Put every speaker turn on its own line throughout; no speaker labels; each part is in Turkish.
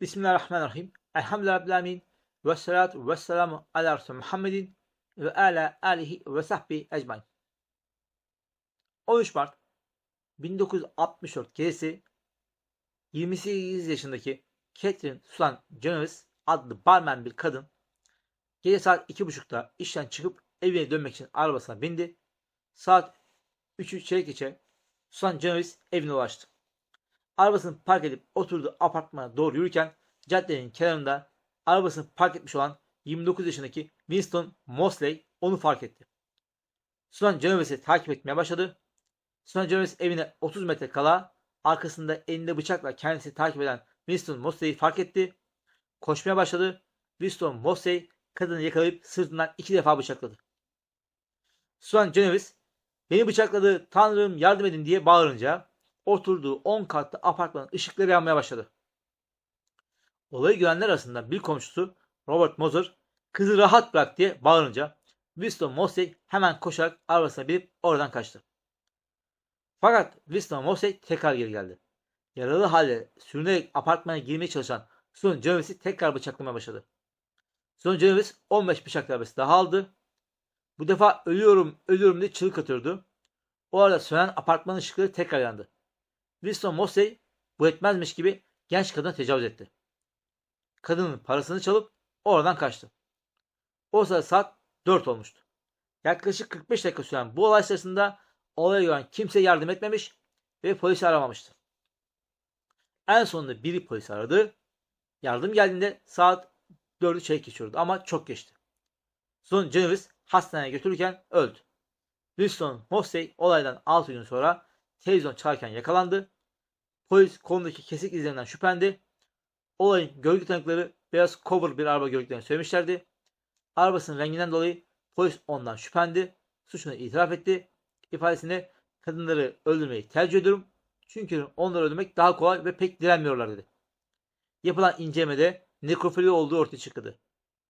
Bismillahirrahmanirrahim. Elhamdülillahi Rabbil Alemin. Ve salatu ve selamu ala Resulü Muhammedin ve ala alihi ve sahbihi ecmain. 13 Mart 1964 gecesi 28 yaşındaki Catherine Susan Jones adlı barmen bir kadın gece saat 2.30'da işten çıkıp evine dönmek için arabasına bindi. Saat 3'ü çeyrek geçe Susan Jones evine ulaştı. Arabasını park edip oturduğu apartmana doğru yürürken caddenin kenarında arabasını park etmiş olan 29 yaşındaki Winston Mosley onu fark etti. Susan Genoves'i takip etmeye başladı. Susan Genoves evine 30 metre kala arkasında elinde bıçakla kendisini takip eden Winston Mosley'i fark etti. Koşmaya başladı. Winston Mosley kadını yakalayıp sırtından iki defa bıçakladı. Susan Genoves beni bıçakladı tanrım yardım edin diye bağırınca oturduğu 10 katlı apartmanın ışıkları yanmaya başladı. Olayı görenler arasında bir komşusu Robert Moser kızı rahat bırak diye bağırınca Winston Mosley hemen koşarak arabasına binip oradan kaçtı. Fakat Winston Mosley tekrar geri geldi. Yaralı halde sürünerek apartmana girmeye çalışan Son Genoves'i tekrar bıçaklamaya başladı. Son Genoves 15 bıçak darbesi daha aldı. Bu defa ölüyorum ölüyorum diye çığlık atıyordu. O arada sönen apartmanın ışıkları tekrar yandı. Winston Mosley bu etmezmiş gibi genç kadına tecavüz etti. Kadının parasını çalıp oradan kaçtı. O sırada saat 4 olmuştu. Yaklaşık 45 dakika süren bu olay sırasında olaya gören kimse yardım etmemiş ve polisi aramamıştı. En sonunda biri polisi aradı. Yardım geldiğinde saat 4'ü çeyrek geçiyordu ama çok geçti. Son Genovese hastaneye götürürken öldü. Winston Mosley olaydan 6 gün sonra televizyon çalarken yakalandı. Polis kolundaki kesik izlerinden şüphendi. Olayın görgü tanıkları beyaz cover bir araba gördüklerini söylemişlerdi. Arabasının renginden dolayı polis ondan şüphendi. Suçunu itiraf etti. İfadesinde kadınları öldürmeyi tercih ediyorum. Çünkü onları öldürmek daha kolay ve pek direnmiyorlar dedi. Yapılan incelemede nekrofili olduğu ortaya çıktı.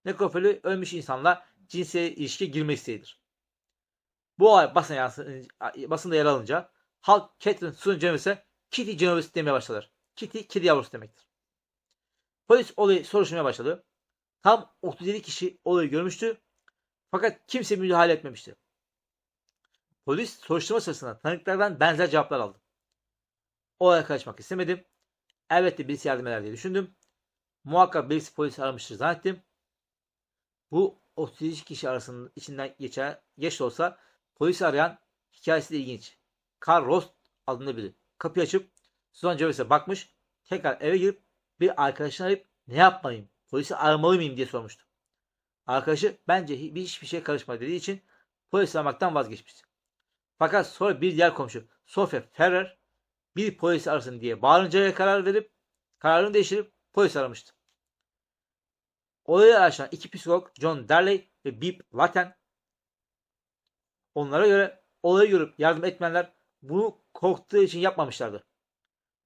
Nekrofili ölmüş insanla cinsel ilişkiye girme isteğidir. Bu olay basın yansın, basında yer alınca halk Catherine Susan Genoves'e Kitty Genovese demeye başladılar. Kitty, kedi yavrusu demektir. Polis olayı soruşturmaya başladı. Tam 37 kişi olayı görmüştü. Fakat kimse müdahale etmemişti. Polis soruşturma sırasında tanıklardan benzer cevaplar aldı. Olaya karışmak istemedim. Elbette birisi yardım eder diye düşündüm. Muhakkak birisi polis aramıştır zannettim. Bu 37 kişi arasında içinden geçen geç olsa polisi arayan hikayesi de ilginç. Carl Rost adında biri. Kapıyı açıp Susan Genoves'e bakmış. Tekrar eve girip bir arkadaşını arayıp ne yapmalıyım? Polisi aramalı mıyım diye sormuştu. Arkadaşı bence hiçbir şey karışma dediği için polis aramaktan vazgeçmişti. Fakat sonra bir diğer komşu Sofia Ferrer bir polis arasın diye bağırıncaya karar verip kararını değiştirip polis aramıştı. Olayı araştıran iki psikolog John Darley ve Bip Latten onlara göre olayı görüp yardım etmeyenler bunu korktuğu için yapmamışlardı.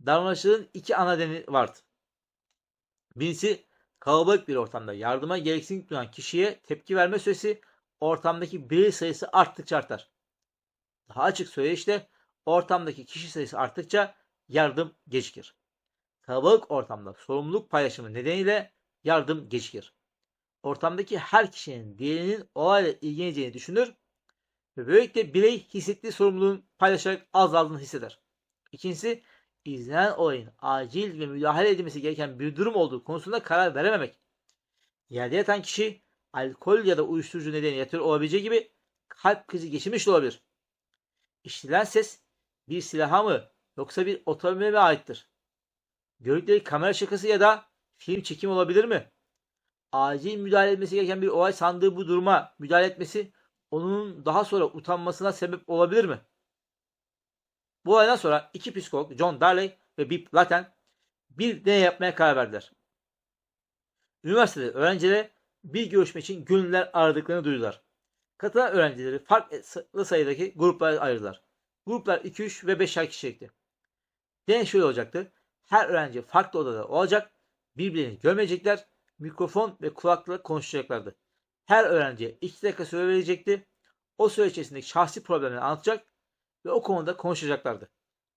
Davranışların iki ana nedeni vardı. Birincisi kalabalık bir ortamda yardıma gereksinim duyan kişiye tepki verme süresi ortamdaki birey sayısı arttıkça artar. Daha açık söyleyişle ortamdaki kişi sayısı arttıkça yardım gecikir. Kalabalık ortamda sorumluluk paylaşımı nedeniyle yardım gecikir. Ortamdaki her kişinin diğerinin olayla ilgileneceğini düşünür ve böylelikle birey hissettiği sorumluluğun paylaşarak azaldığını hisseder. İkincisi izlenen olayın acil ve müdahale edilmesi gereken bir durum olduğu konusunda karar verememek. Yerde yatan kişi alkol ya da uyuşturucu nedeniyle yatıyor olabileceği gibi kalp krizi geçirmiş olabilir. İşitilen ses bir silaha mı yoksa bir otomobile mi aittir? Gördükleri kamera şakası ya da film çekim olabilir mi? Acil müdahale etmesi gereken bir olay sandığı bu duruma müdahale etmesi onun daha sonra utanmasına sebep olabilir mi? Bu olaydan sonra iki psikolog John Darley ve Bip Latten bir deney yapmaya karar verdiler. Üniversitede öğrencilere bir görüşme için gönüller aradıklarını duydular. Katılan öğrencileri farklı sayıdaki gruplara ayırdılar. Gruplar 2, 3 ve 5'er kişilikti. Deney şöyle olacaktı. Her öğrenci farklı odada olacak, birbirlerini görmeyecekler, mikrofon ve kulaklıkla konuşacaklardı. Her öğrenciye 2 dakika süre verecekti. O süre içerisindeki şahsi problemleri anlatacak ve o konuda konuşacaklardı.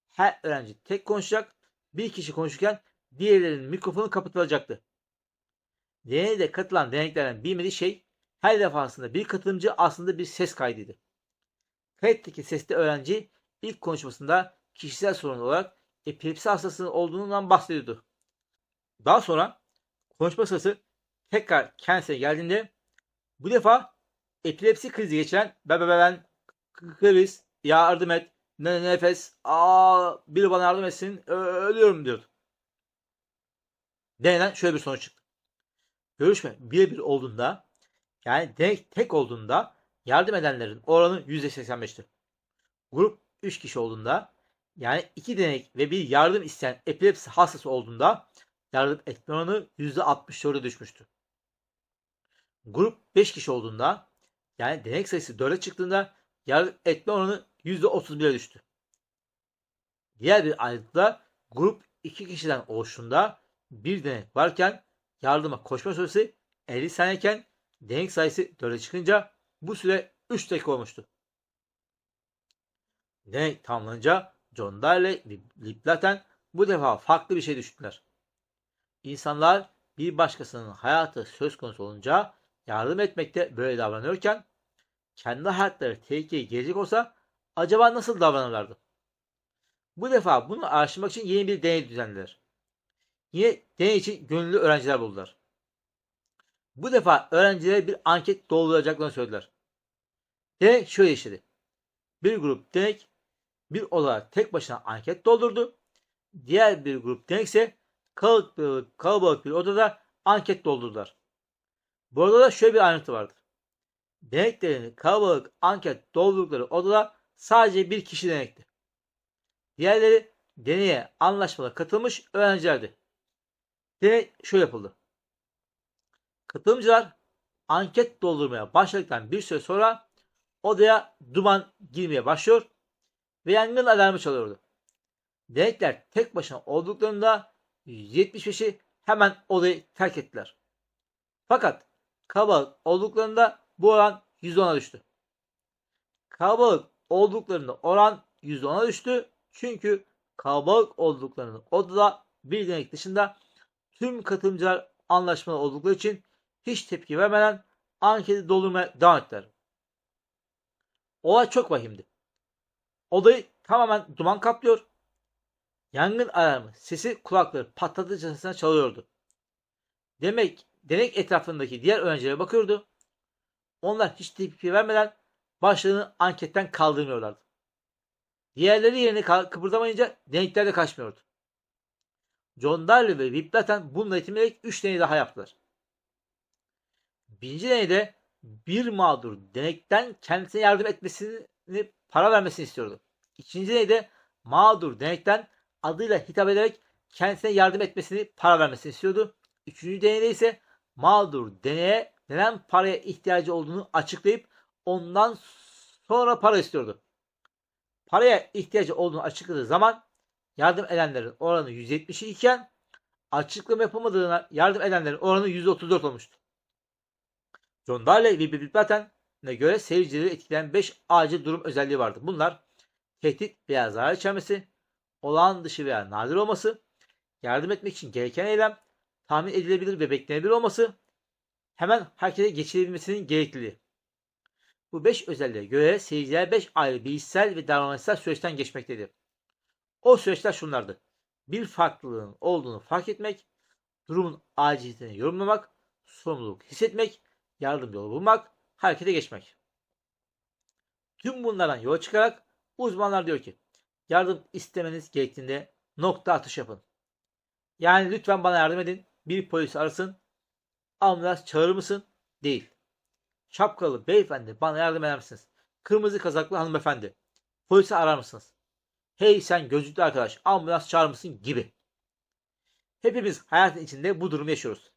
Her öğrenci tek konuşacak, bir kişi konuşurken diğerlerinin mikrofonu kapatılacaktı. Deneyde katılan deneklerden bilmediği şey her defasında bir katılımcı aslında bir ses kaydıydı. Kayıttaki sesli öğrenci ilk konuşmasında kişisel sorun olarak epilepsi hastasının olduğundan bahsediyordu. Daha sonra konuşma sırası tekrar kendisine geldiğinde bu defa epilepsi krizi geçiren ben kriz yardım et ne nefes aa biri bana yardım etsin ölüyorum diyordu. Denenen şöyle bir sonuç çıktı. Görüşme birebir olduğunda yani denek tek olduğunda yardım edenlerin oranı %85'ti. Grup 3 kişi olduğunda yani 2 denek ve bir yardım isteyen epilepsi hastası olduğunda yardım etme oranı %64'e düşmüştü. Grup 5 kişi olduğunda yani denek sayısı 4'e çıktığında yardım etme oranı %31'e düştü. Diğer bir ayrıntıda grup 2 kişiden oluştuğunda bir denek varken yardıma koşma süresi 50 saniyeken denek sayısı 4'e çıkınca bu süre 3 dakika olmuştu. Denek tamamlanınca John Darley ve Lip Latten bu defa farklı bir şey düşündüler. İnsanlar bir başkasının hayatı söz konusu olunca yardım etmekte böyle davranıyorken kendi hayatları tehlikeye gelecek olsa acaba nasıl davranırlardı? Bu defa bunu araştırmak için yeni bir deney düzenlediler. Yine deney için gönüllü öğrenciler buldular. Bu defa öğrencilere bir anket dolduracaklarını söylediler. Deney şöyle işledi. Bir grup denek bir olarak tek başına anket doldurdu. Diğer bir grup denek ise kalabalık kalabalık bir odada anket doldurdular. Bu arada şöyle bir ayrıntı vardır. Deneklerini kalabalık anket doldurdukları odada sadece bir kişi denekti. Diğerleri deneye anlaşmalı katılmış öğrencilerdi. Deney şöyle yapıldı. Katılımcılar anket doldurmaya başladıktan bir süre sonra odaya duman girmeye başlıyor ve yangın alarmı çalıyordu. Denekler tek başına olduklarında 175'i hemen odayı terk ettiler. Fakat kalabalık olduklarında bu oran %10'a düştü. Kalabalık olduklarında oran %10'a düştü. Çünkü kalabalık olduklarında odada bir denek dışında tüm katılımcılar anlaşmalı oldukları için hiç tepki vermeden anketi doldurmaya devam ettiler. Olay çok vahimdi. Odayı tamamen duman kaplıyor. Yangın alarmı sesi kulakları patlatıcısına çalıyordu. Demek denek etrafındaki diğer öğrencilere bakıyordu. Onlar hiç tepki vermeden başlarını anketten kaldırmıyorlardı. Diğerleri yerine kıpırdamayınca denekler de kaçmıyordu. John Darley ve Vip Latten bununla yetinmeyerek 3 deney daha yaptılar. Birinci deneyde bir mağdur denekten kendisine yardım etmesini para vermesini istiyordu. İkinci deneyde mağdur denekten adıyla hitap ederek kendisine yardım etmesini para vermesini istiyordu. Üçüncü deneyde ise mağdur deneye neden paraya ihtiyacı olduğunu açıklayıp ondan sonra para istiyordu. Paraya ihtiyacı olduğunu açıkladığı zaman yardım edenlerin oranı 172 iken açıklama yapamadığına yardım edenlerin oranı 134 olmuştu. John Darley ve Bill Patton'e göre seyircileri etkileyen 5 acil durum özelliği vardı. Bunlar tehdit veya zarar içermesi, olağan dışı veya nadir olması, yardım etmek için gereken eylem, tahmin edilebilir ve beklenebilir olması, hemen harekete geçirebilmesinin gerekliliği. Bu 5 özelliğe göre seyirciler 5 ayrı bilişsel ve davranışsal süreçten geçmektedir. O süreçler şunlardı. Bir farklılığın olduğunu fark etmek, durumun aciliyetini yorumlamak, sorumluluk hissetmek, yardım yolu bulmak, harekete geçmek. Tüm bunlardan yola çıkarak uzmanlar diyor ki yardım istemeniz gerektiğinde nokta atış yapın. Yani lütfen bana yardım edin. Bir polis arasın. Ambulans çağırır mısın? Değil. Şapkalı beyefendi bana yardım eder misiniz? Kırmızı kazaklı hanımefendi. Polisi arar mısınız? Hey sen gözlüklü arkadaş ambulans çağırır mısın gibi. Hepimiz hayatın içinde bu durumu yaşıyoruz.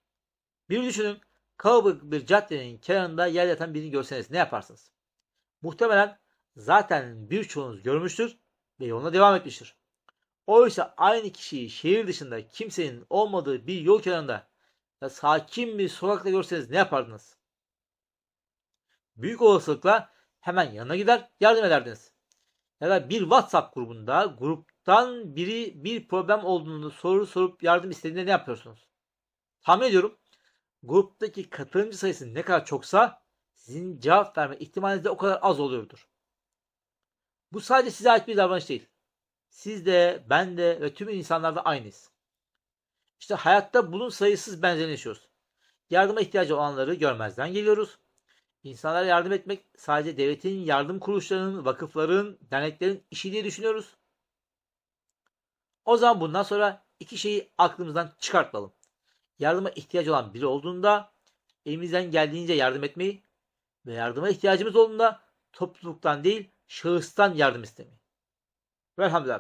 Bir düşünün kalabalık bir caddenin kenarında yer yatan birini görseniz ne yaparsınız? Muhtemelen zaten birçoğunuz görmüştür ve yoluna devam etmiştir. Oysa aynı kişiyi şehir dışında kimsenin olmadığı bir yol kenarında ya sakin bir sokakta görseniz ne yapardınız? Büyük olasılıkla hemen yanına gider yardım ederdiniz. ya da bir WhatsApp grubunda gruptan biri bir problem olduğunu soru sorup yardım istediğinde ne yapıyorsunuz? Tahmin ediyorum gruptaki katılımcı sayısı ne kadar çoksa sizin cevap verme ihtimaliniz de o kadar az oluyordur. Bu sadece size ait bir davranış değil. Siz de, ben de ve tüm insanlar da aynıyız. İşte hayatta bunun sayısız benzerini yaşıyoruz. Yardıma ihtiyacı olanları görmezden geliyoruz. İnsanlara yardım etmek sadece devletin, yardım kuruluşlarının, vakıfların, derneklerin işi diye düşünüyoruz. O zaman bundan sonra iki şeyi aklımızdan çıkartmalım. Yardıma ihtiyacı olan biri olduğunda elimizden geldiğince yardım etmeyi ve yardıma ihtiyacımız olduğunda topluluktan değil şahıstan yardım istemeyi. वेळ थांबला